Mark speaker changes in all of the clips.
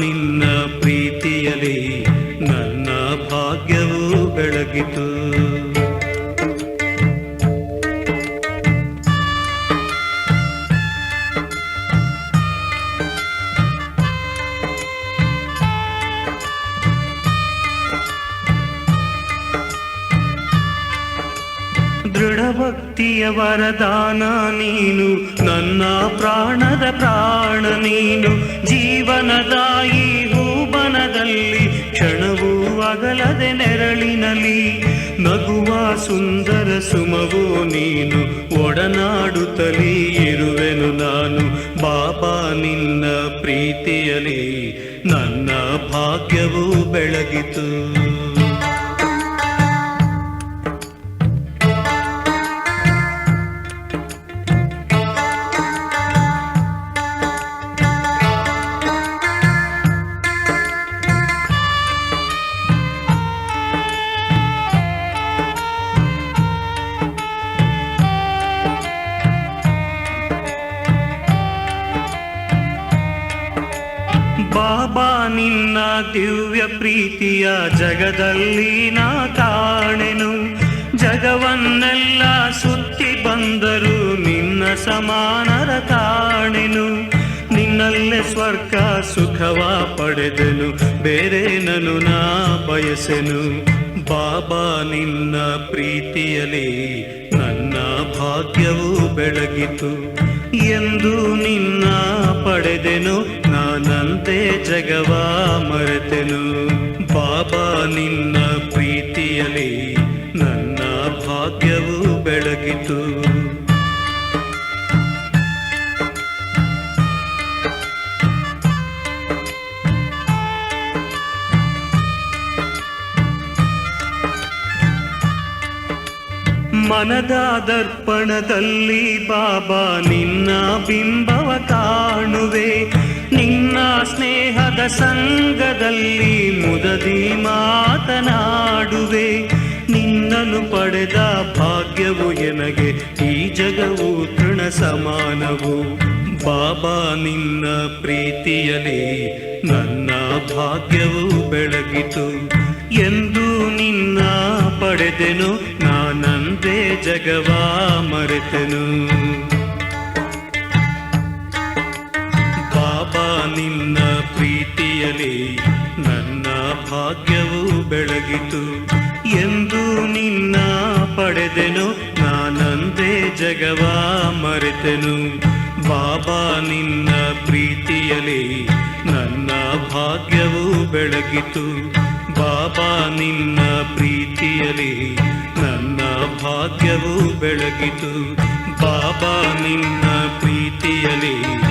Speaker 1: ನಿನ್ನ ಪ್ರೀತಿಯಲಿ ವರದಾನ ನೀನು, ನನ್ನ ಪ್ರಾಣದ ಪ್ರಾಣ ನೀನು. ಜೀವನದಾಯಿ ಹೂಬನದಲ್ಲಿ, ಕ್ಷಣವೂ ಅಗಲದೆ ನೆರಳಿನಲಿ. ನಗುವ ಸುಂದರ ಸುಮವು ನೀನು, ಒಡನಾಡುತ್ತಲೇ ಇರುವೆನು ನಾನು. ಬಾಬಾ ನಿನ್ನ ಪ್ರೀತಿಯಲಿ ನನ್ನ ಭಾಗ್ಯವು ಬೆಳಗಿತು. ಜಗದಲ್ಲಿ ನಾ ಕಾಣೆನು. ಜಗವನ್ನೆಲ್ಲ ಸುತ್ತಿ ಬಂದರು ನಿನ್ನ ಸಮಾನರ ಕಾಣೆನು. ನಿನ್ನಲ್ಲೇ ಸ್ವರ್ಗ ಸುಖವ ಪಡೆದನು. ಬೇರೆ ನನು ನಾ ಬಯಸೆನು. ಬಾಬಾ ನಿನ್ನ ಪ್ರೀತಿಯಲ್ಲಿ ನನ್ನ ಭಾಗ್ಯವು ಬೆಳಗಿತು. ಎಂದು ನಿನ್ನ ಪಡೆದೆನು. ನಾನಂತೆ ಜಗವ ಮರೆತೆನು. ಬಾಬಾ ನಿನ್ನ ಪ್ರೀತಿಯಲ್ಲಿ ನನ್ನ ಭಾಗ್ಯವು ಬೆಳಗಿತು. ಮನದ ದರ್ಪಣದಲ್ಲಿ ಬಾಬಾ ನಿನ್ನ ಬಿಂಬವ ಕಾಣುವೆ. ನಿನ್ನ ಸ್ನೇಹದ ಸಂಗದಲ್ಲಿ ಮುದದಿ ಮಾತನಾಡುವೆ. ನಿನ್ನನ್ನು ಪಡೆದ ಭಾಗ್ಯವು ಎನಗೆ, ಈ ಜಗವು ತೃಣ ಸಮಾನವು. ಬಾಬಾ, ನಿನ್ನ ಪ್ರೀತಿಯಲ್ಲಿ ನನ್ನ ಭಾಗ್ಯವು ಬೆಳಗಿತು. ಎಂದು ನಿನ್ನ ಪಡೆದೆನು ನಾನಂದೇ ಜಗವಾ ಮರೆತೆನು. ಎಂದು ನಿನ್ನ ಪಡೆದೆನು. ನಾನಂದೇ ಜಗವ ಮರೆತೆನು. ಬಾಬಾ ನಿನ್ನ ಪ್ರೀತಿಯಲಿ ನನ್ನ ಭಾಗ್ಯವು ಬೆಳಗಿತು. ಬಾಬಾ ನಿನ್ನ ಪ್ರೀತಿಯಲಿ ನನ್ನ ಭಾಗ್ಯವು ಬೆಳಗಿತು. ಬಾಬಾ ನಿನ್ನ ಪ್ರೀತಿಯಲಿ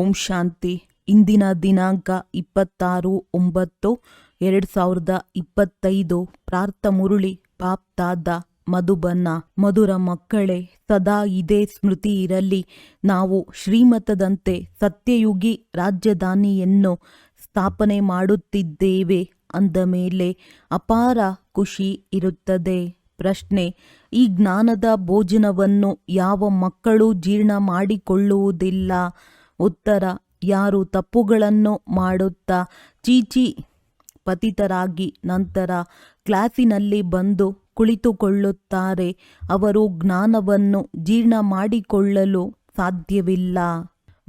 Speaker 2: ಓಂ ಶಾಂತಿ. ಇಂದಿನ ದಿನಾಂಕ ಇಪ್ಪತ್ತಾರು ಒಂಬತ್ತು ಎರಡು ಸಾವಿರದ ಇಪ್ಪತ್ತೈದು. ಪ್ರಾರ್ಥ ಮುರುಳಿ ಪಾಪ್ತಾದ ಮಧುಬನ್ನ ಮಧುರ ಮಕ್ಕಳೇ, ಸದಾ ಇದೇ ಸ್ಮೃತಿ ಇರಲಿ. ನಾವು ಶ್ರೀಮತದಂತೆ ಸತ್ಯಯುಗಿ ರಾಜಧಾನಿಯನ್ನು ಸ್ಥಾಪನೆ ಮಾಡುತ್ತಿದ್ದೇವೆ ಅಂದ ಮೇಲೆ ಅಪಾರ ಖುಷಿ ಇರುತ್ತದೆ. ಪ್ರಶ್ನೆ, ಈ ಜ್ಞಾನದ ಭೋಜನವನ್ನು ಯಾವ ಮಕ್ಕಳು ಜೀರ್ಣ ಮಾಡಿಕೊಳ್ಳುವುದಿಲ್ಲ? ಉತ್ತರ, ಯಾರು ತಪ್ಪುಗಳನ್ನು ಮಾಡುತ್ತಾ ಚೀಚಿ ಪತಿತರಾಗಿ ನಂತರ ಕ್ಲಾಸಿನಲ್ಲಿ ಬಂದು ಕುಳಿತುಕೊಳ್ಳುತ್ತಾರೆ. ಅವರು ಜ್ಞಾನವನ್ನು ಜೀರ್ಣ ಮಾಡಿಕೊಳ್ಳಲು ಸಾಧ್ಯವಿಲ್ಲ.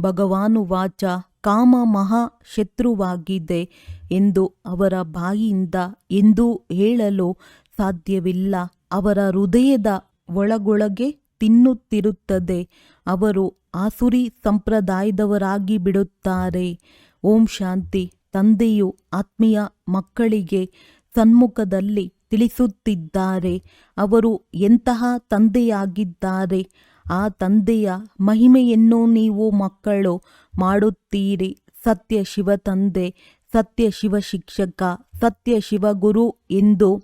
Speaker 2: ಭಗವಾನು ವಾಚ ಕಾಮ ಮಹಾ ಶತ್ರುವಾಗಿದೆ ಎಂದು ಅವರ ಬಾಯಿಯಿಂದ ಎಂದೂ ಹೇಳಲು ಸಾಧ್ಯವಿಲ್ಲ. ಅವರ ಹೃದಯದ ಒಳಗೊಳಗೆ ತಿನ್ನುತ್ತಿರುತ್ತದೆ. ಅವರು ಆಸುರಿ ಸಂಪ್ರದಾಯದವರಾಗಿ ಬಿಡುತ್ತಾರೆ. ಓಂ ಶಾಂತಿ. ತಂದೆಯು ಆತ್ಮೀಯ ಮಕ್ಕಳಿಗೆ ಸನ್ಮುಖದಲ್ಲಿ ತಿಳಿಸುತ್ತಿದ್ದಾರೆ. ಅವರು ಎಂತಹ ತಂದೆಯಾಗಿದ್ದಾರೆ? ಆ ತಂದೆಯ ಮಹಿಮೆಯನ್ನು ನೀವು ಮಕ್ಕಳು ಮಾಡುತ್ತೀರಿ. ಸತ್ಯ ಶಿವ ತಂದೆ, ಸತ್ಯ ಶಿವ ಶಿಕ್ಷಕ, ಸತ್ಯ ಶಿವಗುರು ಎಂದು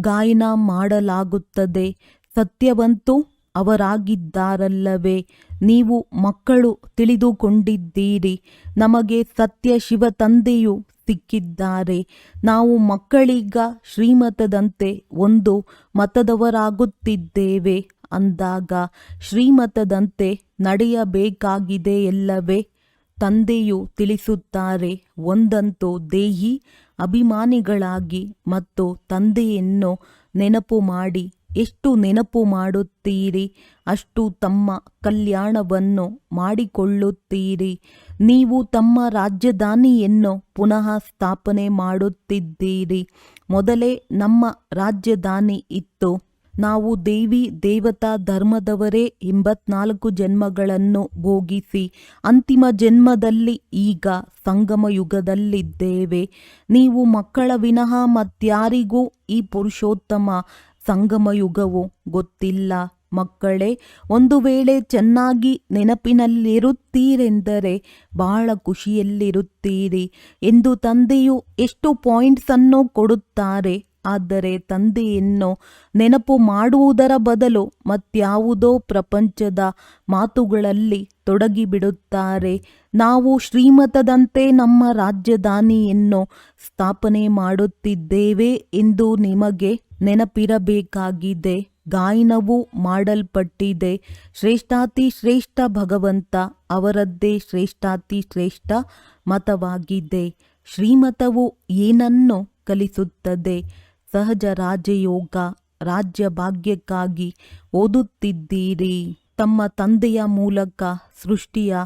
Speaker 2: ಗಾಯನ ಮಾಡಲಾಗುತ್ತದೆ. ಸತ್ಯವಂತೂ ಅವರಾಗಿದ್ದಾರಲ್ಲವೇ? ನೀವು ಮಕ್ಕಳು ತಿಳಿದುಕೊಂಡಿದ್ದೀರಿ. ನಮಗೆ ಸತ್ಯ ಶಿವ ತಂದೆಯು ಸಿಕ್ಕಿದ್ದಾರೆ. ನಾವು ಮಕ್ಕಳೀಗ ಶ್ರೀಮತದಂತೆ ಒಂದು ಮತದವರಾಗುತ್ತಿದ್ದೇವೆ ಅಂದಾಗ ಶ್ರೀಮತದಂತೆ ನಡೆಯಬೇಕಾಗಿದೆ ಎಲ್ಲವೇ ತಂದೆಯು ತಿಳಿಸುತ್ತಾರೆ. ಒಂದಂತೂ ದೇಹಿ ಅಭಿಮಾನಿಗಳಾಗಿ ಮತ್ತು ತಂದೆಯನ್ನು ನೆನಪು ಮಾಡಿ ಎಷ್ಟು ನೆನಪು ಮಾಡುತ್ತೀರಿ? ಅಷ್ಟು ತಮ್ಮ ಕಲ್ಯಾಣವನ್ನು ಮಾಡಿಕೊಳ್ಳುತ್ತೀರಿ. ನೀವು ತಮ್ಮ ರಾಜಧಾನಿಯನ್ನು ಪುನಃ ಸ್ಥಾಪನೆ ಮಾಡುತ್ತಿದ್ದೀರಿ. ಮೊದಲೇ ನಮ್ಮ ರಾಜಧಾನಿ ಇತ್ತು. ನಾವು ದೇವಿ ದೇವತಾ ಧರ್ಮದವರೇ ಎಂಬತ್ನಾಲ್ಕು ಜನ್ಮಗಳನ್ನು ಭೋಗಿಸಿ ಅಂತಿಮ ಜನ್ಮದಲ್ಲಿ ಈಗ ಸಂಗಮ ಯುಗದಲ್ಲಿದ್ದೇವೆ. ನೀವು ಮಕ್ಕಳ ವಿನಃ ಮತ್ಯಾರಿಗೂ ಈ ಪುರುಷೋತ್ತಮ ಸಂಗಮ ಯುಗವು ಗೊತ್ತಿಲ್ಲ. ಮಕ್ಕಳೇ, ಒಂದು ವೇಳೆ ಚೆನ್ನಾಗಿ ನೆನಪಿನಲ್ಲಿರುತ್ತೀರೆಂದರೆ ಬಹಳ ಖುಷಿಯಲ್ಲಿರುತ್ತೀರಿ ಎಂದು ತಂದೆಯು ಎಷ್ಟು ಪಾಯಿಂಟ್ಸನ್ನು ಕೊಡುತ್ತಾರೆ. ಆದರೆ ತಂದೆಯನ್ನು ನೆನಪು ಮಾಡುವುದರ ಬದಲು ಮತ್ಯಾವುದೋ ಪ್ರಪಂಚದ ಮಾತುಗಳಲ್ಲಿ ತೊಡಗಿಬಿಡುತ್ತಾರೆ. ನಾವು ಶ್ರೀಮತದಂತೆ ನಮ್ಮ ರಾಜಧಾನಿಯನ್ನು ಸ್ಥಾಪನೆ ಮಾಡುತ್ತಿದ್ದೇವೆ ಎಂದು ನಿಮಗೆ ನೆನಪಿರಬೇಕಾಗಿದೆ. ಗಾಯನವು ಮಾಡಲ್ಪಟ್ಟಿದೆ. ಶ್ರೇಷ್ಠಾತಿ ಶ್ರೇಷ್ಠ ಭಗವಂತ, ಅವರದ್ದೇ ಶ್ರೇಷ್ಠಾತಿ ಶ್ರೇಷ್ಠ ಮತವಾಗಿದೆ. ಶ್ರೀಮತವು ಏನನ್ನು ಕಲಿಸುತ್ತದೆ? ಸಹಜ ರಾಜಯೋಗ, ರಾಜ್ಯ ಭಾಗ್ಯಕ್ಕಾಗಿ ಓದುತ್ತಿದ್ದೀರಿ. ತಮ್ಮ ತಂದೆಯ ಮೂಲಕ ಸೃಷ್ಟಿಯ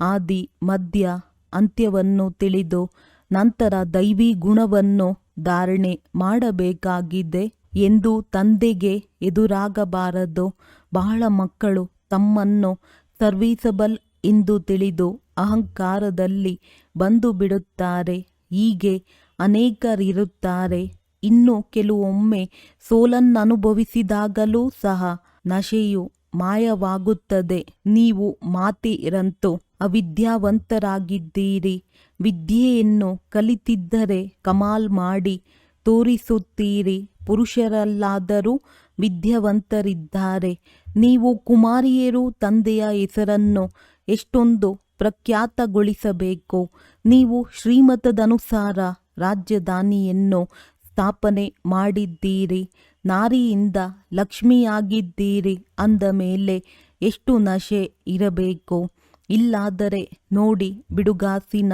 Speaker 2: ಆದಿ ಮಧ್ಯ ಅಂತ್ಯವನ್ನು ತಿಳಿದು ನಂತರ ದೈವಿ ಗುಣವನ್ನು ಧಾರಣೆ ಮಾಡಬೇಕಾಗಿದೆ. ಎಂದು ತಂದೆಗೆ ಎದುರಾಗಬಾರದು. ಬಹಳ ಮಕ್ಕಳು ತಮ್ಮನ್ನು ಸರ್ವೀಸಬಲ್ ಎಂದು ತಿಳಿದು ಅಹಂಕಾರದಲ್ಲಿ ಬಂದು ಬಿಡುತ್ತಾರೆ. ಹೀಗೆ ಅನೇಕರಿರುತ್ತಾರೆ. ಇನ್ನು ಕೆಲವೊಮ್ಮೆ ಸೋಲನ್ನನುಭವಿಸಿದಾಗಲೂ ಸಹ ನಶೆಯು ಮಾಯವಾಗುತ್ತದೆ. ನೀವು ಮಾತಿರಂತು ಅವಿದ್ಯಾವಂತರಾಗಿದ್ದೀರಿ. ವಿದ್ಯೆಯನ್ನು ಕಲಿತಿದ್ದರೆ ಕಮಾಲ್ ಮಾಡಿ ತೋರಿಸುತ್ತೀರಿ. ಪುರುಷರಲ್ಲಾದರೂ ವಿದ್ಯಾವಂತರಿದ್ದಾರೆ. ನೀವು ಕುಮಾರಿಯರು, ತಂದೆಯ ಹೆಸರನ್ನು ಎಷ್ಟೊಂದು ಪ್ರಖ್ಯಾತಗೊಳಿಸಬೇಕು. ನೀವು ಶ್ರೀಮತದನುಸಾರ ರಾಜಧಾನಿಯನ್ನು ಸ್ಥಾಪನೆ ಮಾಡಿದ್ದೀರಿ. ನಾರಿಯಿಂದ ಲಕ್ಷ್ಮಿಯಾಗಿದ್ದೀರಿ ಅಂದ ಮೇಲೆ ಎಷ್ಟು ನಶೆ ಇರಬೇಕು? ಇಲ್ಲಾದರೆ ನೋಡಿ ಬಿಡುಗಾಸಿನ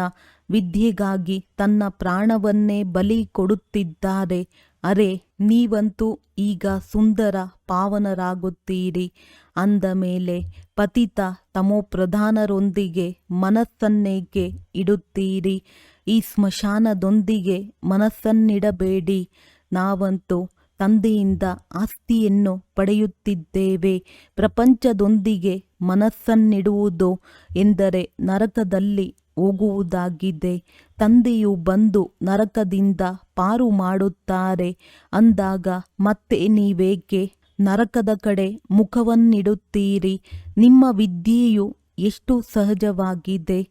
Speaker 2: ವಿದ್ಯೆಗಾಗಿ ತನ್ನ ಪ್ರಾಣವನ್ನೇ ಬಲಿ ಕೊಡುತ್ತಿದ್ದಾರೆ. ಅರೆ, ನೀವಂತೂ ಈಗ ಸುಂದರ ಪಾವನರಾಗುತ್ತೀರಿ. ಅಂದ ಮೇಲೆ ಪತಿತ ತಮೋಪ್ರಧಾನರೊಂದಿಗೆ ಮನಸ್ಸನ್ನೇಕೆ ಇಡುತ್ತೀರಿ? ಈ ಸ್ಮಶಾನದೊಂದಿಗೆ ಮನಸ್ಸನ್ನಿಡಬೇಡಿ. ನಾವಂತೂ ತಂದೆಯಿಂದ ಆಸ್ತಿಯನ್ನು ಪಡೆಯುತ್ತಿದ್ದೇವೆ. ಪ್ರಪಂಚದೊಂದಿಗೆ ಮನಸ್ಸನ್ನಿಡುವುದು ಎಂದರೆ ನರಕದಲ್ಲಿ ಹೋಗುವುದಾಗಿದೆ. ತಂದೆಯು ಬಂದು ನರಕದಿಂದ ಪಾರು ಮಾಡುತ್ತಾರೆ. ಅಂದಾಗ ಮತ್ತೆ ನೀವೇಕೆ ನರಕದ ಕಡೆ ಮುಖವನ್ನಿಡುತ್ತೀರಿ? ನಿಮ್ಮ ವಿದ್ಯೆಯು ಎಷ್ಟು ಸಹಜವಾಗಿದೆ?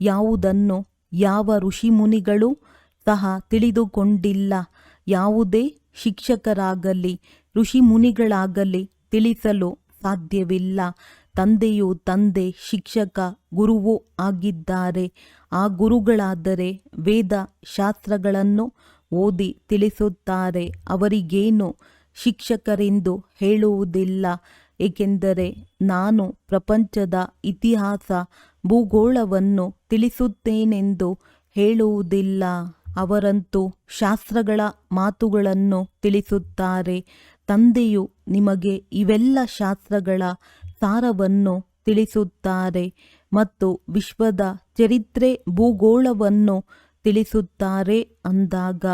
Speaker 2: ಯಾವುದನ್ನು ಯಾವ ಋಷಿಮುನಿಗಳು ಸಹ ತಿಳಿದುಕೊಂಡಿಲ್ಲ. ಯಾವುದೇ ಶಿಕ್ಷಕರಾಗಲಿ, ಋಷಿಮುನಿಗಳಾಗಲಿ ತಿಳಿಸಲು ಸಾಧ್ಯವಿಲ್ಲ. ತಂದೆಯು ತಂದೆ, ಶಿಕ್ಷಕ, ಗುರುವೂ ಆಗಿದ್ದಾರೆ. ಆ ಗುರುಗಳಾದರೆ ವೇದ ಶಾಸ್ತ್ರಗಳನ್ನು ಓದಿ ತಿಳಿಸುತ್ತಾರೆ. ಅವರಿಗೇನು ಶಿಕ್ಷಕರೆಂದು ಹೇಳುವುದಿಲ್ಲ. ಏಕೆಂದರೆ ನಾನು ಪ್ರಪಂಚದ ಇತಿಹಾಸ, ಭೂಗೋಳವನ್ನು ತಿಳಿಸುತ್ತೇನೆಂದು ಹೇಳುವುದಿಲ್ಲ. ಅವರಂತೂ ಶಾಸ್ತ್ರಗಳ ಮಾತುಗಳನ್ನು ತಿಳಿಸುತ್ತಾರೆ. ತಂದೆಯು ನಿಮಗೆ ಇವೆಲ್ಲ ಶಾಸ್ತ್ರಗಳ ಸಾರವನ್ನು ತಿಳಿಸುತ್ತಾರೆ ಮತ್ತು ವಿಶ್ವದ ಚರಿತ್ರೆ ಭೂಗೋಳವನ್ನು ತಿಳಿಸುತ್ತಾರೆ ಅಂದಾಗ,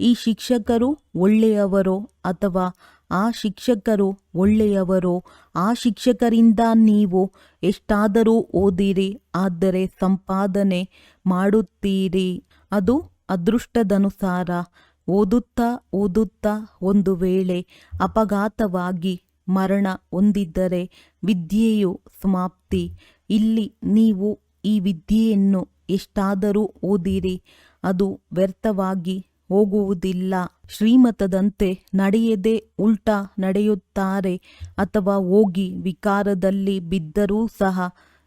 Speaker 2: ಈ ಶಿಕ್ಷಕರು ಒಳ್ಳೆಯವರೋ ಅಥವಾ ಆ ಶಿಕ್ಷಕರು ಒಳ್ಳೆಯವರೋ, ಆ ಶಿಕ್ಷಕರಿಂದ ನೀವು ಎಷ್ಟಾದರೂ ಓದಿರಿ, ಆದರೆ ಸಂಪಾದನೆ ಮಾಡುತ್ತೀರಿ. ಅದು ಅದೃಷ್ಟದನುಸಾರ ಓದುತ್ತಾ ಓದುತ್ತಾ ಒಂದು ವೇಳೆ ಅಪಘಾತವಾಗಿ ಮರಣ ಹೊಂದಿದ್ದರೆ ವಿದ್ಯೆಯು ಸಮಾಪ್ತಿ. ಇಲ್ಲಿ ನೀವು ಈ ವಿದ್ಯೆಯನ್ನು ಎಷ್ಟಾದರೂ ಓದಿರಿ, ಅದು ವ್ಯರ್ಥವಾಗಿ ಹೋಗುವುದಿಲ್ಲ. ಶ್ರೀಮತದಂತೆ ನಡೆಯದೆ ಉಲ್ಟಾ ನಡೆಯುತ್ತಾರೆ ಅಥವಾ ಹೋಗಿ ವಿಕಾರದಲ್ಲಿ ಬಿದ್ದರೂ ಸಹ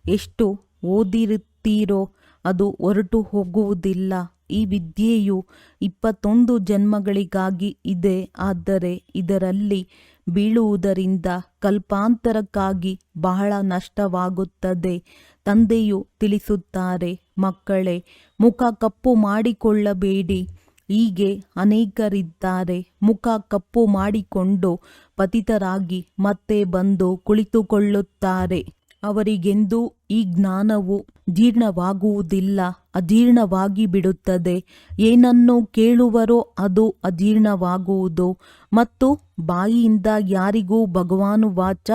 Speaker 2: ಎಷ್ಟು ಓದಿರುತ್ತೀರೋ ಅದು ಹೊರಟು ಹೋಗುವುದಿಲ್ಲ. ಈ ವಿದ್ಯೆಯು ಇಪ್ಪತ್ತೊಂದು ಜನ್ಮಗಳಿಗಾಗಿ ಇದೆ. ಆದರೆ ಇದರಲ್ಲಿ ಬೀಳುವುದರಿಂದ ಕಲ್ಪಾಂತರಕ್ಕಾಗಿ ಬಹಳ ನಷ್ಟವಾಗುತ್ತದೆ. ತಂದೆಯು ತಿಳಿಸುತ್ತಾರೆ, ಮಕ್ಕಳೇ, ಮುಖ ಕಪ್ಪು ಮಾಡಿಕೊಳ್ಳಬೇಡಿ. ಹೀಗೆ ಅನೇಕರಿದ್ದಾರೆ. ಮುಖ ಕಪ್ಪು ಮಾಡಿಕೊಂಡು ಪತಿತರಾಗಿ ಮತ್ತೆ ಬಂದು ಕುಳಿತುಕೊಳ್ಳುತ್ತಾರೆ. ಅವರಿಗೆಂದೂ ಈ ಜ್ಞಾನವು ಜೀರ್ಣವಾಗುವುದಿಲ್ಲ ಅಜೀರ್ಣವಾಗಿ ಬಿಡುತ್ತದೆ. ಏನನ್ನು ಕೇಳುವರೋ ಅದು ಅಜೀರ್ಣವಾಗುವುದು ಮತ್ತು ಬಾಯಿಯಿಂದ ಯಾರಿಗೂ ಭಗವಾನು ವಾಚ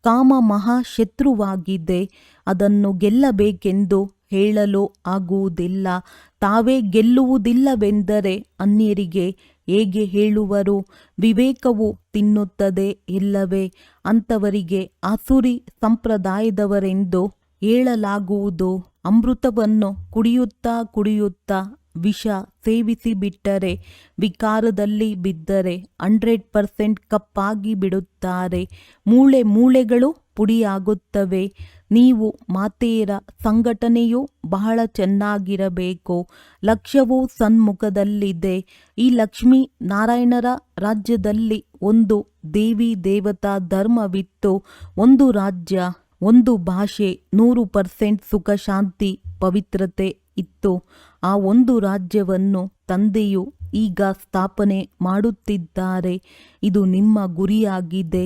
Speaker 2: ಕಾಮ ಮಹಾಶತ್ರುವಾಗಿದೆ ಅದನ್ನು ಗೆಲ್ಲಬೇಕೆಂದು ಹೇಳಲು ಆಗುವುದಿಲ್ಲ. ತಾವೇ ಗೆಲ್ಲುವುದಿಲ್ಲವೆಂದರೆ ಅನ್ಯರಿಗೆ ಹೇಗೆ ಹೇಳುವರು? ವಿವೇಕವು ತಿನ್ನುತ್ತದೆ ಇಲ್ಲವೇ? ಅಂಥವರಿಗೆ ಆಸುರಿ ಸಂಪ್ರದಾಯದವರೆಂದು ಹೇಳಲಾಗುವುದು. ಅಮೃತವನ್ನು ಕುಡಿಯುತ್ತಾ ಕುಡಿಯುತ್ತಾ ವಿಷ ಸೇವಿಸಿ ಬಿಟ್ಟರೆ, ವಿಕಾರದಲ್ಲಿ ಬಿದ್ದರೆ ಹಂಡ್ರೆಡ್ ಪರ್ಸೆಂಟ್ ಕಪ್ಪಾಗಿ ಬಿಡುತ್ತಾರೆ. ಮೂಳೆ ಮೂಳೆಗಳು ಪುಡಿಯಾಗುತ್ತವೆ. ನೀವು ಮಾತೆಯರ ಸಂಘಟನೆಯು ಬಹಳ ಚೆನ್ನಾಗಿರಬೇಕು, ಲಕ್ಷ್ಯವು ಸನ್ಮುಖದಲ್ಲಿದೆ. ಈ ಲಕ್ಷ್ಮೀ ನಾರಾಯಣರ ರಾಜ್ಯದಲ್ಲಿ ಒಂದು ದೇವಿ ದೇವತಾ ಧರ್ಮವಿತ್ತು. ಒಂದು ರಾಜ್ಯ, ಒಂದು ಭಾಷೆ, ನೂರು ಪರ್ಸೆಂಟ್ ಸುಖ ಶಾಂತಿ ಪವಿತ್ರತೆ ಇತ್ತು. ಆ ಒಂದು ರಾಜ್ಯವನ್ನು ತಂದೆಯು ಈಗ ಸ್ಥಾಪನೆ ಮಾಡುತ್ತಿದ್ದಾರೆ. ಇದು ನಿಮ್ಮ ಗುರಿಯಾಗಿದೆ.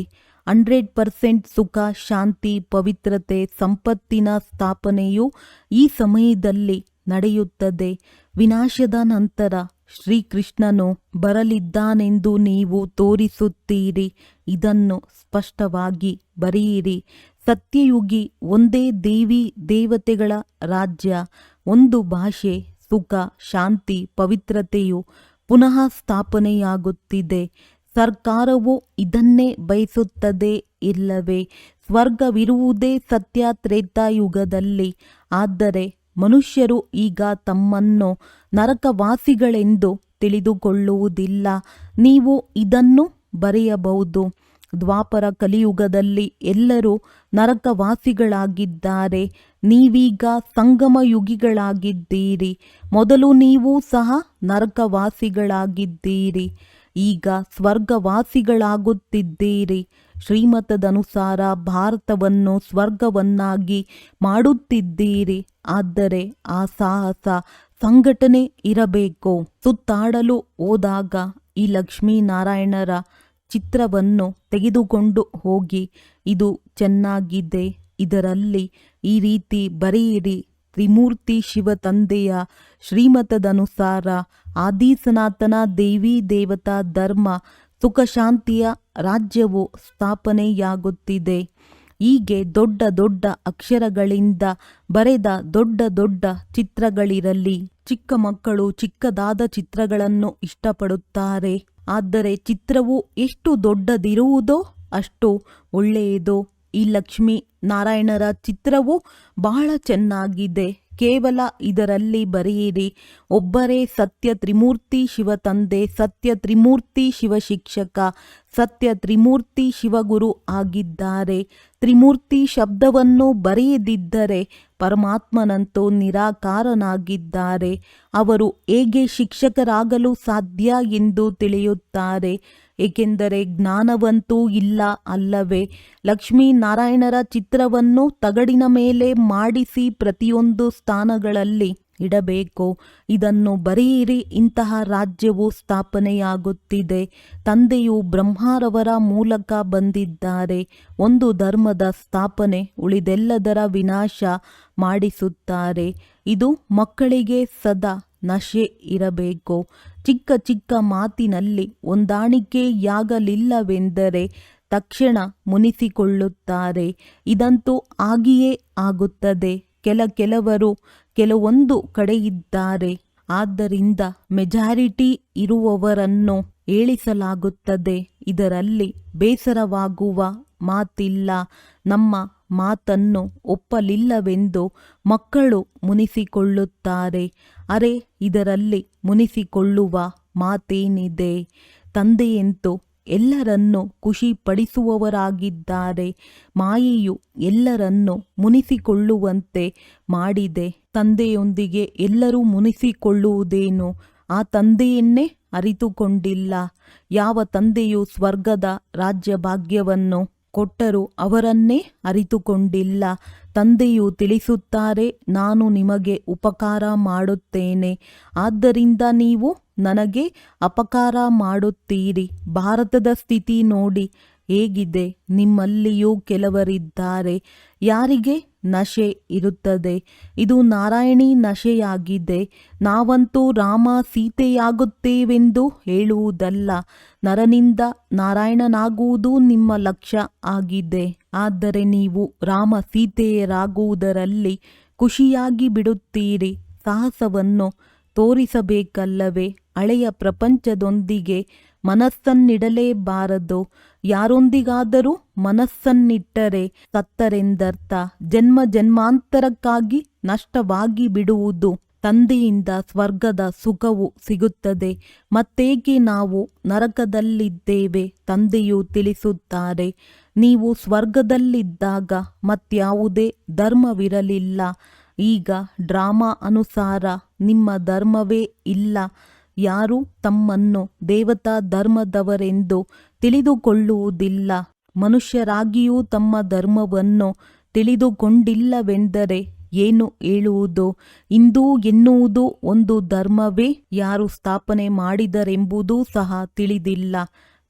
Speaker 2: ಹಂಡ್ರೆಡ್ ಪರ್ಸೆಂಟ್ ಸುಖ, ಶಾಂತಿ, ಪವಿತ್ರತೆ, ಸಂಪತ್ತಿನ ಸ್ಥಾಪನೆಯು ಈ ಸಮಯದಲ್ಲಿ ನಡೆಯುತ್ತದೆ. ವಿನಾಶದ ನಂತರ ಶ್ರೀಕೃಷ್ಣನು ಬರಲಿದ್ದಾನೆಂದು ನೀವು ತೋರಿಸುತ್ತೀರಿ. ಇದನ್ನು ಸ್ಪಷ್ಟವಾಗಿ ಬರೆಯಿರಿ. ಸತ್ಯಯುಗಿ ಒಂದೇ ದೇವಿ, ದೇವತೆಗಳ ರಾಜ್ಯ. ಒಂದು ಭಾಷೆ, ಸುಖ, ಶಾಂತಿ, ಪವಿತ್ರತೆಯು ಪುನಃ ಸ್ಥಾಪನೆಯಾಗುತ್ತಿದೆ. ಸರ್ಕಾರವು ಇದನ್ನೇ ಬಯಸುತ್ತದೆ ಇಲ್ಲವೇ? ಸ್ವರ್ಗವಿರುವುದೇ ಸತ್ಯ ತ್ರೇತಾಯುಗದಲ್ಲಿ ಆದರೆ ಮನುಷ್ಯರು ಈಗ ತಮ್ಮನ್ನು ನರಕವಾಸಿಗಳೆಂದು ತಿಳಿದುಕೊಳ್ಳುವುದಿಲ್ಲ. ನೀವು ಇದನ್ನು ಬರೆಯಬಹುದು. ದ್ವಾಪರ ಕಲಿಯುಗದಲ್ಲಿ ಎಲ್ಲರೂ ನರಕವಾಸಿಗಳಾಗಿದ್ದಾರೆ. ನೀವೀಗ ಸಂಗಮ ಯುಗಿಗಳಾಗಿದ್ದೀರಿ ಮೊದಲು ನೀವು ಸಹ ನರಕವಾಸಿಗಳಾಗಿದ್ದೀರಿ. ಈಗ ಸ್ವರ್ಗವಾಸಿಗಳಾಗುತ್ತಿದ್ದೀರಿ. ಶ್ರೀಮತದನುಸಾರ ಭಾರತವನ್ನು ಸ್ವರ್ಗವನ್ನಾಗಿ ಮಾಡುತ್ತಿದ್ದೀರಿ. ಆದರೆ ಆ ಸಾಹಸ ಸಂಘಟನೆ ಇರಬೇಕು. ಸುತ್ತಾಡಲು ಹೋದಾಗ ಈ ಲಕ್ಷ್ಮೀನಾರಾಯಣರ ಚಿತ್ರವನ್ನು ತೆಗೆದುಕೊಂಡು ಹೋಗಿ, ಇದು ಚೆನ್ನಾಗಿದೆ, ಇದರಲ್ಲಿ ಈ ರೀತಿ ಬರೆಯಿರಿ. ತ್ರಿಮೂರ್ತಿ ಶಿವ ತಂದೆಯ ಶ್ರೀಮತದನುಸಾರ ಆದಿ ಸನಾತನ ದೇವಿ ದೇವತಾ ಧರ್ಮ ಸುಖ ಶಾಂತಿಯ ರಾಜ್ಯವು ಸ್ಥಾಪನೆಯಾಗುತ್ತಿದೆ. ಹೀಗೆ ದೊಡ್ಡ ದೊಡ್ಡ ಅಕ್ಷರಗಳಿಂದ ಬರೆದ ದೊಡ್ಡ ದೊಡ್ಡ ಚಿತ್ರಗಳಿರಲಿ. ಚಿಕ್ಕ ಮಕ್ಕಳು ಚಿಕ್ಕದಾದ ಚಿತ್ರಗಳನ್ನು ಇಷ್ಟಪಡುತ್ತಾರೆ. ಆದರೆ ಚಿತ್ರವು ಎಷ್ಟು ದೊಡ್ಡದಿರುವುದೋ ಅಷ್ಟು ಒಳ್ಳೆಯದು. ಈ ಲಕ್ಷ್ಮೀ ನಾರಾಯಣರ ಚಿತ್ರವು ಬಹಳ ಚೆನ್ನಾಗಿದೆ. ಕೇವಲ ಇದರಲ್ಲಿ ಬರೆಯಿರಿ. ಒಬ್ಬರೇ ಸತ್ಯ ತ್ರಿಮೂರ್ತಿ ಶಿವ ತಂದೆ ಸತ್ಯ ತ್ರಿಮೂರ್ತಿ ಶಿವ ಶಿಕ್ಷಕ ಸತ್ಯ ತ್ರಿಮೂರ್ತಿ ಶಿವಗುರು ಆಗಿದ್ದಾರೆ. ತ್ರಿಮೂರ್ತಿ ಶಬ್ದವನ್ನು ಬರೆಯದಿದ್ದರೆ ಪರಮಾತ್ಮನಂತೂ ನಿರಾಕಾರನಾಗಿದ್ದಾರೆ. ಅವರು ಹೇಗೆ ಶಿಕ್ಷಕರಾಗಲು ಸಾಧ್ಯ ಎಂದು ತಿಳಿಯುತ್ತಾರೆ. ಏಕೆಂದರೆ ಜ್ಞಾನವಂತೂ ಇಲ್ಲ ಅಲ್ಲವೇ. ಲಕ್ಷ್ಮೀನಾರಾಯಣರ ಚಿತ್ರವನ್ನು ತಗಡಿನ ಮೇಲೆ ಮಾಡಿಸಿ ಪ್ರತಿಯೊಂದು ಸ್ಥಾನಗಳಲ್ಲಿ ಇಡಬೇಕು. ಇದನ್ನು ಬರೆಯಿರಿ, ಇಂತಹ ರಾಜ್ಯವು ಸ್ಥಾಪನೆಯಾಗುತ್ತಿದೆ. ತಂದೆಯು ಬ್ರಹ್ಮಾರವರ ಮೂಲಕ ಬಂದಿದ್ದಾರೆ. ಒಂದು ಧರ್ಮದ ಸ್ಥಾಪನೆ ಉಳಿದೆಲ್ಲದರ ವಿನಾಶ ಮಾಡಿಸುತ್ತಾರೆ. ಇದು ಮಕ್ಕಳಿಗೆ ಸದಾ ನಶೆ ಇರಬೇಕು. ಚಿಕ್ಕ ಚಿಕ್ಕ ಮಾತಿನಲ್ಲಿ ಹೊಂದಾಣಿಕೆಯಾಗಲಿಲ್ಲವೆಂದರೆ ತಕ್ಷಣ ಮುನಿಸಿಕೊಳ್ಳುತ್ತಾರೆ. ಇದಂತೂ ಆಗಿಯೇ ಆಗುತ್ತದೆ. ಕೆಲ ಕೆಲವರು ಕೆಲವೊಂದು ಕಡೆಯಿದ್ದಾರೆ ಆದ್ದರಿಂದ ಮೆಜಾರಿಟಿ ಇರುವವರನ್ನು ಏಳಿಸಲಾಗುತ್ತದೆ. ಇದರಲ್ಲಿ ಬೇಸರವಾಗುವ ಮಾತಿಲ್ಲ. ನಮ್ಮ ಮಾತನ್ನು ಒಪ್ಪಲಿಲ್ಲವೆಂದು ಮಕ್ಕಳು ಮುನಿಸಿಕೊಳ್ಳುತ್ತಾರೆ. ಅರೆ, ಇದರಲ್ಲಿ ಮುನಿಸಿಕೊಳ್ಳುವ ಮಾತೇನಿದೆ. ತಂದೆಯಂತೂ ಎಲ್ಲರನ್ನು ಖುಷಿಪಡಿಸುವವರಾಗಿದ್ದಾರೆ. ಮಾಯೆಯು ಎಲ್ಲರನ್ನು ಮುನಿಸಿಕೊಳ್ಳುವಂತೆ ಮಾಡಿದೆ. ತಂದೆಯೊಂದಿಗೆ ಎಲ್ಲರೂ ಮುನಿಸಿಕೊಳ್ಳುವುದೇನು? ಆ ತಂದೆಯನ್ನೇ ಅರಿತುಕೊಂಡಿಲ್ಲ. ಯಾವ ತಂದೆಯು ಸ್ವರ್ಗದ ರಾಜ್ಯ ಭಾಗ್ಯವನ್ನು ಕೊಟ್ಟರೂ ಅವರನ್ನೇ ಅರಿತುಕೊಂಡಿಲ್ಲ. ತಂದೆಯು ತಿಳಿಸುತ್ತಾರೆ, ನಾನು ನಿಮಗೆ ಉಪಕಾರ ಮಾಡುತ್ತೇನೆ. ಆದ್ದರಿಂದ ನೀವು ನನಗೆ ಅಪಕಾರ ಮಾಡುತ್ತೀರಿ. ಭಾರತದ ಸ್ಥಿತಿ ನೋಡಿ, ಹೇಗಿದೆ? ನಿಮ್ಮಲ್ಲಿಯೂ ಕೆಲವರಿದ್ದಾರೆ. ಯಾರಿಗೆ? ನಶೆ ಇರುತ್ತದೆ. ಇದು ನಾರಾಯಣಿ ನಶೆಯಾಗಿದೆ. ನಾವಂತೂ ರಾಮ ಸೀತೆಯಾಗುತ್ತೇವೆಂದು ಹೇಳುವುದಲ್ಲ. ನರನಿಂದ ನಾರಾಯಣನಾಗುವುದು ನಿಮ್ಮ ಲಕ್ಷ್ಯ ಆಗಿದೆ. ಆದರೆ ನೀವು ರಾಮ ಸೀತೆಯರಾಗುವುದರಲ್ಲಿ ಖುಷಿಯಾಗಿ ಬಿಡುತ್ತೀರಿ. ಸಾಹಸವನ್ನು ತೋರಿಸಬೇಕಲ್ಲವೇ? ಹಳೆಯ ಪ್ರಪಂಚದೊಂದಿಗೆ ಮನಸ್ಸನ್ನಿಡಲೇಬಾರದು. ಯಾರೊಂದಿಗಾದರೂ ಮನಸ್ಸನ್ನಿಟ್ಟರೆ ಸತ್ತರೆಂದರ್ಥ. ಜನ್ಮ ಜನ್ಮಾಂತರಕ್ಕಾಗಿ ನಷ್ಟವಾಗಿ ಬಿಡುವುದು ತಂದೆಯಿಂದ ಸ್ವರ್ಗದ ಸುಖವು ಸಿಗುತ್ತದೆ. ಮತ್ತೇಕೆ ನಾವು ನರಕದಲ್ಲಿದ್ದೇವೆ ತಂದೆಯು ತಿಳಿಸುತ್ತಾರೆ. ನೀವು ಸ್ವರ್ಗದಲ್ಲಿದ್ದಾಗ ಮತ್ಯಾವುದೇ ಧರ್ಮವಿರಲಿಲ್ಲ. ಈಗ ಡ್ರಾಮಾ ಅನುಸಾರ ನಿಮ್ಮ ಧರ್ಮವೇ ಇಲ್ಲ. ಯಾರು ತಮ್ಮನ್ನು ದೇವತಾ ಧರ್ಮದವರೆಂದು ತಿಳಿದುಕೊಳ್ಳುವುದಿಲ್ಲ. ಮನುಷ್ಯರಾಗಿಯೂ ತಮ್ಮ ಧರ್ಮವನ್ನು ತಿಳಿದುಕೊಂಡಿಲ್ಲವೆಂದರೆ ಏನು ಹೇಳುವುದು? ಇಂದು ಎನ್ನುವುದು ಒಂದು ಧರ್ಮವೇ? ಯಾರು ಸ್ಥಾಪನೆ ಮಾಡಿದರೆಂಬುದೂ ಸಹ ತಿಳಿದಿಲ್ಲ.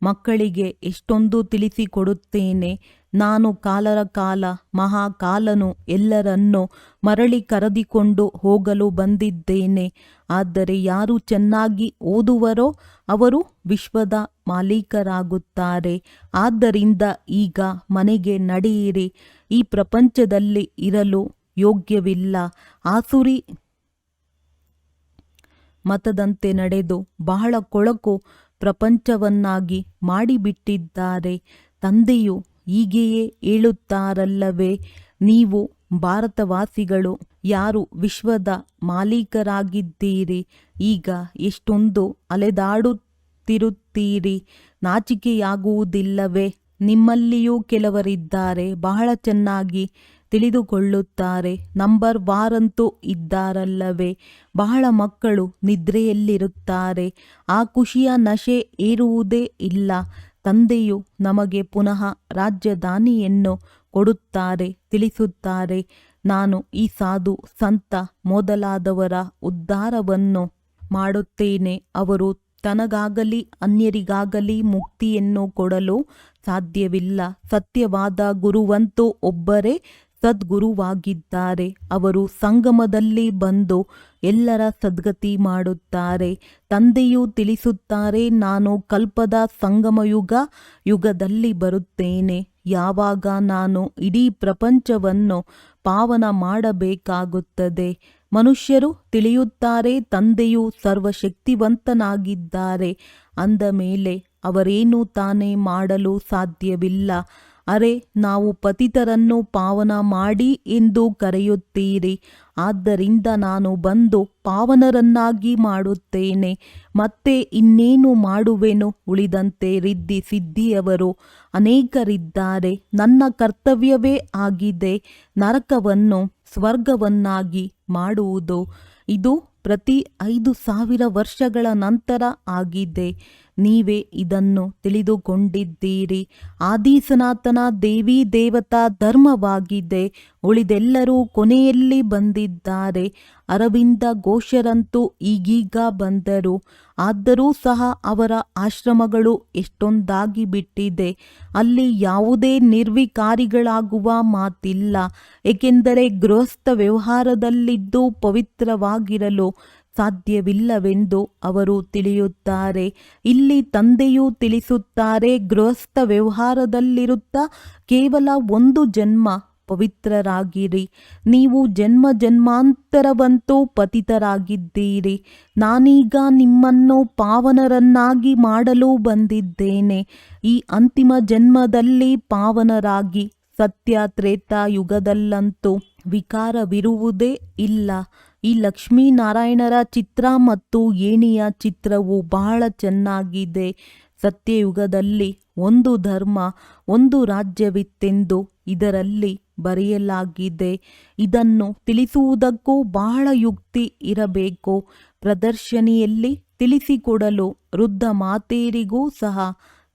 Speaker 2: ಮಕ್ಕಳಿಗೆ ಎಷ್ಟೊಂದು ತಿಳಿಸಿಕೊಡುತ್ತೇನೆ. ನಾನು ಕಾಲರ ಕಾಲ, ಮಹಾಕಾಲನು ಎಲ್ಲರನ್ನು ಮರಳಿ ಕರೆದಿಕೊಂಡು ಹೋಗಲು ಬಂದಿದ್ದೇನೆ. ಆದರೆ ಯಾರು ಚೆನ್ನಾಗಿ ಓದುವರೋ ಅವರು ವಿಶ್ವದ ಮಾಲೀಕರಾಗುತ್ತಾರೆ. ಆದ್ದರಿಂದ ಈಗ ಮನೆಗೆ ನಡೆಯಿರಿ. ಈ ಪ್ರಪಂಚದಲ್ಲಿ ಇರಲು ಯೋಗ್ಯವಿಲ್ಲ. ಆಸುರಿ ಮತದಂತೆ ನಡೆದು ಬಹಳ ಕೊಳಕು ಪ್ರಪಂಚವನ್ನಾಗಿ ಮಾಡಿಬಿಟ್ಟಿದ್ದಾರೆ. ತಂದೆಯು ಹೀಗೆಯೇ ಹೇಳುತ್ತಾರಲ್ಲವೇ? ನೀವು ಭಾರತವಾಸಿಗಳು, ಯಾರು ವಿಶ್ವದ ಮಾಲೀಕರಾಗಿದ್ದೀರಿ? ಈಗ ಎಷ್ಟೊಂದು ಅಲೆದಾಡುತ್ತಿರುತ್ತೀರಿ? ನಾಚಿಕೆಯಾಗುವುದಿಲ್ಲವೇ? ನಿಮ್ಮಲ್ಲಿಯೂ ಕೆಲವರಿದ್ದಾರೆ, ಬಹಳ ಚೆನ್ನಾಗಿ ತಿಳಿದುಕೊಳ್ಳುತ್ತಾರೆ. ನಂಬರ್ ವಾರಂತೂ ಇದ್ದಾರಲ್ಲವೇ? ಬಹಳ ಮಕ್ಕಳು ನಿದ್ರೆಯಲ್ಲಿರುತ್ತಾರೆ. ಆ ಖುಷಿಯ ನಶೆ ಏರುವುದೇ ಇಲ್ಲ. ತಂದೆಯು ನಮಗೆ ಪುನಃ ರಾಜ್ಯದಾನಿಯನ್ನು ಕೊಡುತ್ತಾರೆ, ತಿಳಿಸುತ್ತಾರೆ. ನಾನು ಈ ಸಾಧು ಸಂತ ಮೊದಲಾದವರ ಉದ್ಧಾರವನ್ನು ಮಾಡುತ್ತೇನೆ. ಅವರು ತನಗಾಗಲಿ ಅನ್ಯರಿಗಾಗಲಿ ಮುಕ್ತಿಯನ್ನು ಕೊಡಲು ಸಾಧ್ಯವಿಲ್ಲ. ಸತ್ಯವಾದ ಗುರುವಂತೂ ಒಬ್ಬರೇ ಸದ್ಗುರುವಾಗಿದ್ದಾರೆ. ಅವರು ಸಂಗಮದಲ್ಲಿ ಬಂದು ಎಲ್ಲರ ಸದ್ಗತಿ ಮಾಡುತ್ತಾರೆ. ತಂದೆಯು ತಿಳಿಸುತ್ತಾರೆ, ನಾನು ಕಲ್ಪದ ಸಂಗಮಯುಗ, ಯುಗದಲ್ಲಿ ಬರುತ್ತೇನೆ. ಯಾವಾಗ ನಾನು ಇಡೀ ಪ್ರಪಂಚವನ್ನು ಪಾವನ ಮಾಡಬೇಕಾಗುತ್ತದೆ? ಮನುಷ್ಯರು ತಿಳಿಯುತ್ತಾರೆ, ತಂದೆಯು ಸರ್ವಶಕ್ತಿವಂತನಾಗಿದ್ದಾರೆ. ಅಂದ ಮೇಲೆ ಅವರೇನು ತಾನೇ ಮಾಡಲು ಸಾಧ್ಯವಿಲ್ಲ. ಅರೆ, ನಾವು ಪತಿತರನ್ನು ಪಾವನ ಮಾಡಿ ಎಂದು ಕರೆಯುತ್ತೀರಿ. ಆದ್ದರಿಂದ ನಾನು ಬಂದು ಪಾವನರನ್ನಾಗಿ ಮಾಡುತ್ತೇನೆ. ಮತ್ತೆ ಇನ್ನೇನು ಮಾಡುವೆನು? ಉಳಿದಂತೆ ರಿದ್ದಿ ಸಿದ್ಧಿಯವರು ಅನೇಕರಿದ್ದಾರೆ. ನನ್ನ ಕರ್ತವ್ಯವೇ ಆಗಿದೆ. ನರಕವನ್ನು ಸ್ವರ್ಗವನ್ನಾಗಿ ಮಾಡುವುದು. ಇದು ಪ್ರತಿ ಐದು ಸಾವಿರ ವರ್ಷಗಳ ನಂತರ ಆಗಿದೆ. ನೀವೇ ಇದನ್ನು ತಿಳಿದುಕೊಂಡಿದ್ದೀರಿ. ಆದಿ ಸನಾತನ ದೇವಿ ದೇವತಾ ಧರ್ಮವಾಗಿದೆ. ಉಳಿದೆಲ್ಲರೂ ಕೊನೆಯಲ್ಲಿ ಬಂದಿದ್ದಾರೆ. ಅರವಿಂದ ಘೋಷರಂತೂ ಈಗೀಗ ಬಂದರು. ಆದರೂ ಸಹ ಅವರ ಆಶ್ರಮಗಳು ಎಷ್ಟೊಂದಾಗಿ ಬಿಟ್ಟಿದೆ. ಅಲ್ಲಿ ಯಾವುದೇ ನಿರ್ವಿಕಾರಿಗಳಾಗುವ ಮಾತಿಲ್ಲ. ಏಕೆಂದರೆ ಗೃಹಸ್ಥ ವ್ಯವಹಾರದಲ್ಲಿದ್ದು ಪವಿತ್ರವಾಗಿರಲು ಸಾಧ್ಯವಿಲ್ಲವೆಂದು ಅವರು ತಿಳಿಯುತ್ತಾರೆ. ಇಲ್ಲಿ ತಂದೆಯು ತಿಳಿಸುತ್ತಾರೆ, ಗೃಹಸ್ಥ ವ್ಯವಹಾರದಲ್ಲಿರುತ್ತಾ ಕೇವಲ ಒಂದು ಜನ್ಮ ಪವಿತ್ರರಾಗಿರಿ. ನೀವು ಜನ್ಮ ಜನ್ಮಾಂತರವಂತೂ ಪತಿತರಾಗಿದ್ದೀರಿ. ನಾನೀಗ ನಿಮ್ಮನ್ನು ಪಾವನರನ್ನಾಗಿ ಮಾಡಲು ಬಂದಿದ್ದೇನೆ. ಈ ಅಂತಿಮ ಜನ್ಮದಲ್ಲಿ ಪಾವನರಾಗಿ ಸತ್ಯ ತ್ರೇತಾ ಯುಗದಲ್ಲಂತೂ ವಿಕಾರವಿರುವುದೇ ಇಲ್ಲ. ಈ ಲಕ್ಷ್ಮೀನಾರಾಯಣರ ಚಿತ್ರ ಮತ್ತು ಏಣಿಯ ಚಿತ್ರವು ಬಹಳ ಚೆನ್ನಾಗಿದೆ. ಸತ್ಯಯುಗದಲ್ಲಿ ಒಂದು ಧರ್ಮ, ಒಂದು ರಾಜ್ಯವಿತ್ತೆಂದು ಇದರಲ್ಲಿ ಬರೆಯಲಾಗಿದೆ. ಇದನ್ನು ತಿಳಿಸುವುದಕ್ಕೂ ಬಹಳ ಯುಕ್ತಿ ಇರಬೇಕು. ಪ್ರದರ್ಶನಿಯಲ್ಲಿ ತಿಳಿಸಿಕೊಡಲು ವೃದ್ಧ ಮಾತೇರಿಗೂ ಸಹ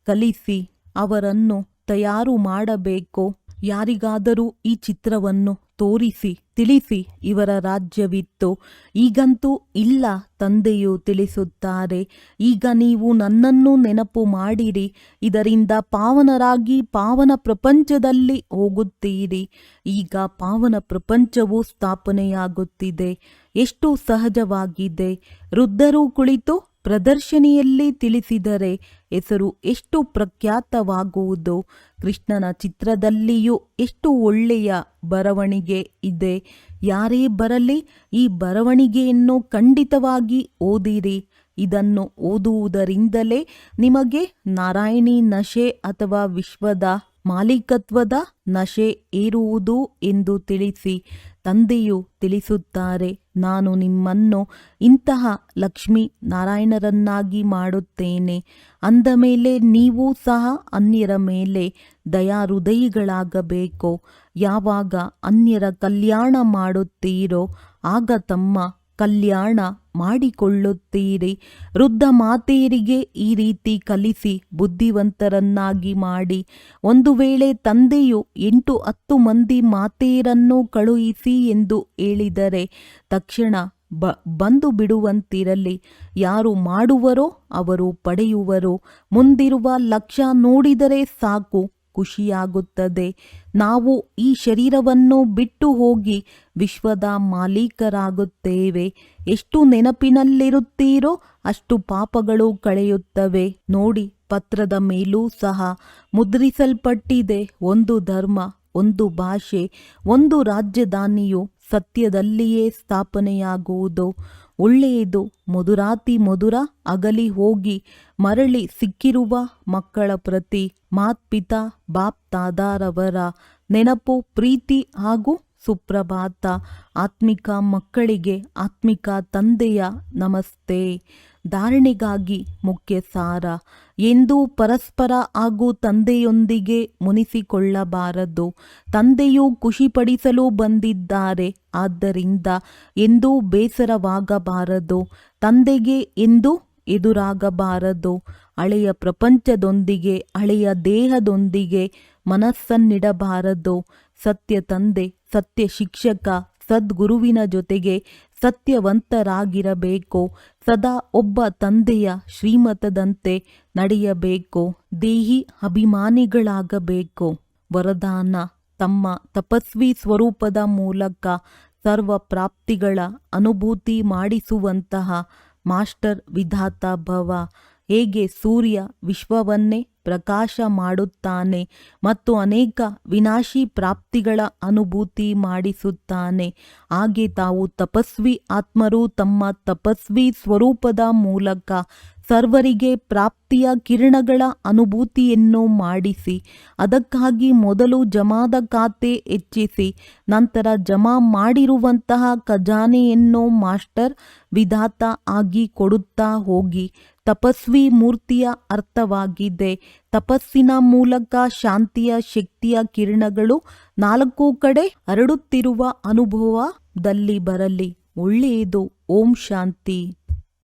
Speaker 2: ಕಲಿಸಿ ಅವರನ್ನು ತಯಾರು ಮಾಡಬೇಕು. ಯಾರಿಗಾದರೂ ಈ ಚಿತ್ರವನ್ನು ತೋರಿಸಿ, ತಿಳಿಸಿ ಇವರ ರಾಜ್ಯವಿತ್ತು. ಈಗಂತೂ ಇಲ್ಲ ತಂದೆಯು ತಿಳಿಸುತ್ತಾರೆ. ಈಗ ನೀವು ನನ್ನನ್ನು ನೆನಪು ಮಾಡಿರಿ. ಇದರಿಂದ ಪಾವನರಾಗಿ ಪಾವನ ಪ್ರಪಂಚದಲ್ಲಿ ಹೋಗುತ್ತೀರಿ. ಈಗ ಪಾವನ ಪ್ರಪಂಚವು ಸ್ಥಾಪನೆಯಾಗುತ್ತಿದೆ. ಎಷ್ಟು ಸಹಜವಾಗಿದೆ. ವೃದ್ಧರು ಕುಳಿತು ಪ್ರದರ್ಶನಿಯಲ್ಲಿ ತಿಳಿಸಿದರೆ ಹೆಸರು ಎಷ್ಟು ಪ್ರಖ್ಯಾತವಾಗುವುದು ಕೃಷ್ಣನ ಚಿತ್ರದಲ್ಲಿಯೂ ಎಷ್ಟು ಒಳ್ಳೆಯ ಬರವಣಿಗೆ ಇದೆ. ಯಾರೇ ಬರಲಿ, ಈ ಬರವಣಿಗೆಯನ್ನು ಖಂಡಿತವಾಗಿ ಓದಿರಿ. ಇದನ್ನು ಓದುವುದರಿಂದಲೇ ನಿಮಗೆ ನಾರಾಯಣಿ ನಶೆ ಅಥವಾ ವಿಶ್ವದ ಮಾಲೀಕತ್ವದ ನಶೆ ಏರುವುದು ಎಂದು ತಿಳಿಸಿ. ತಂದೆಯು ತಿಳಿಸುತ್ತಾರೆ, ನಾನು ನಿಮ್ಮನ್ನು ಇಂತಹ ಲಕ್ಷ್ಮೀ ನಾರಾಯಣರನ್ನಾಗಿ ಮಾಡುತ್ತೇನೆ. ಅಂದ ಮೇಲೆ ನೀವು ಸಹ ಅನ್ಯರ ಮೇಲೆ ದಯಾಹೃದಯಿಗಳಾಗಬೇಕು. ಯಾವಾಗ ಅನ್ಯರ ಕಲ್ಯಾಣ ಮಾಡುತ್ತೀರೋ, ಆಗ ತಮ್ಮ ಕಲ್ಯಾಣ ಮಾಡಿಕೊಳ್ಳುತ್ತೀರಿ. ವೃದ್ಧ ಮಾತೆಯರಿಗೆ ಈ ರೀತಿ ಕಲಿಸಿ ಬುದ್ಧಿವಂತರನ್ನಾಗಿ ಮಾಡಿ. ಒಂದು ವೇಳೆ ತಂದೆಯು ಎಂಟು ಹತ್ತು ಮಂದಿ ಮಾತೆಯರನ್ನು ಕಳುಹಿಸಿ ಎಂದು ಹೇಳಿದರೆ ತಕ್ಷಣ ಬ ಬಂದು ಬಿಡುವಂತಿರಲಿ. ಯಾರು ಮಾಡುವರೋ ಅವರು ಪಡೆಯುವರು. ಮುಂದಿರುವ ಲಕ್ಷ್ಯ ನೋಡಿದರೆ ಸಾಕು. ಖುಷಿಯಾಗುತ್ತದೆ. ನಾವು ಈ ಶರೀರವನ್ನು ಬಿಟ್ಟು ಹೋಗಿ ವಿಶ್ವದ ಮಾಲೀಕರಾಗುತ್ತೇವೆ. ಎಷ್ಟು ನೆನಪಿನಲ್ಲಿರುತ್ತೀರೋ ಅಷ್ಟು ಪಾಪಗಳು ಕಳೆಯುತ್ತವೆ. ನೋಡಿ, ಪತ್ರದ ಮೇಲೂ ಸಹ ಮುದ್ರಿಸಲ್ಪಟ್ಟಿದೆ ಒಂದು ಧರ್ಮ, ಒಂದು ಭಾಷೆ, ಒಂದು ರಾಜಧಾನಿಯು ಸತ್ಯದಲ್ಲಿಯೇ ಸ್ಥಾಪನೆಯಾಗುವುದು. ಒಳ್ಳೆಯದು, ಮಧುರಾತಿ ಮಧುರ, ಅಗಲಿ ಹೋಗಿ, ಮರಳಿ ಸಿಕ್ಕಿರುವ ಮಕ್ಕಳ ಪ್ರತಿ ಮಾತ್ಪಿತ ಬಾಪ್ ತಾದಾರವರ ನೆನಪು, ಪ್ರೀತಿ ಹಾಗೂ ಸುಪ್ರಭಾತ. ಆತ್ಮಿಕ ಮಕ್ಕಳಿಗೆ ಆತ್ಮಿಕ ತಂದೆಯ ನಮಸ್ತೆ. ಧಾರಣೆಗಾಗಿ ಮುಖ್ಯ ಸಾರ ಎಂದು ಪರಸ್ಪರ ಹಾಗೂ ತಂದೆಯೊಂದಿಗೆ ಮುನಿಸಿಕೊಳ್ಳಬಾರದು. ತಂದೆಯು ಖುಷಿಪಡಿಸಲು ಬಂದಿದ್ದಾರೆ. ಆದ್ದರಿಂದ ಎಂದೂ ಬೇಸರವಾಗಬಾರದು. ತಂದೆಗೆ ಎಂದು ಎದುರಾಗಬಾರದು. ಹಳೆಯ ಪ್ರಪಂಚದೊಂದಿಗೆ, ಹಳೆಯ ದೇಹದೊಂದಿಗೆ ಮನಸ್ಸನ್ನಿಡಬಾರದು. ಸತ್ಯ ತಂದೆ, ಸತ್ಯ ಶಿಕ್ಷಕ, ಸದ್ಗುರುವಿನ ಜೊತೆಗೆ ಸತ್ಯವಂತರಾಗಿರಬೇಕು. ಸದಾ ಒಬ್ಬ ತಂದೆಯ ಶ್ರೀಮತದಂತೆ ನಡೆಯಬೇಕು. ದೇಹಿ ಅಭಿಮಾನಿಗಳಾಗಬೇಕು. ವರದಾನ ತಮ್ಮ ತಪಸ್ವಿ ಸ್ವರೂಪದ ಮೂಲಕ ಸರ್ವ ಪ್ರಾಪ್ತಿಗಳ ಅನುಭೂತಿ ಮಾಡಿಸುವಂತಹ ಮಾಸ್ಟರ್ ವಿಧಾತ ಭವ. ಹೇಗೆ ಸೂರ್ಯ ವಿಶ್ವವನ್ನೇ ಪ್ರಕಾಶ ಮಾಡುತ್ತಾನೆ ಮತ್ತು ಅನೇಕ ವಿನಾಶಿ ಪ್ರಾಪ್ತಿಗಳ ಅನುಭೂತಿ ಮಾಡಿಸುತ್ತಾನೆ. ಹಾಗೆ ತಾವು ತಪಸ್ವಿ ಆತ್ಮರು ತಮ್ಮ ತಪಸ್ವಿ ಸ್ವರೂಪದ ಮೂಲಕ ಸರ್ವರಿಗೆ ಪ್ರಾಪ್ತಿಯ ಕಿರಣಗಳ ಅನುಭೂತಿಯನ್ನು ಮಾಡಿಸಿ, ಅದಕ್ಕಾಗಿ ಮೊದಲು ಜಮಾದ ಖಾತೆ ಹೆಚ್ಚಿಸಿ, ನಂತರ ಜಮಾ ಮಾಡಿರುವಂತಹ ಖಜಾನೆಯನ್ನು ಮಾಸ್ಟರ್ ವಿಧಾತ ಆಗಿ ಕೊಡುತ್ತಾ ಹೋಗಿ. ತಪಸ್ವಿ ಮೂರ್ತಿಯ ಅರ್ಥವಾಗಿದೆ ತಪಸ್ಸಿನ ಮೂಲಕ ಶಾಂತಿಯ ಶಕ್ತಿಯ ಕಿರಣಗಳು ನಾಲ್ಕು ಕಡೆ ಹರಡುತ್ತಿರುವ ಅನುಭವದಲ್ಲಿ ಬರಲಿ. ಒಳ್ಳೆಯದು. ಓಂ ಶಾಂತಿ.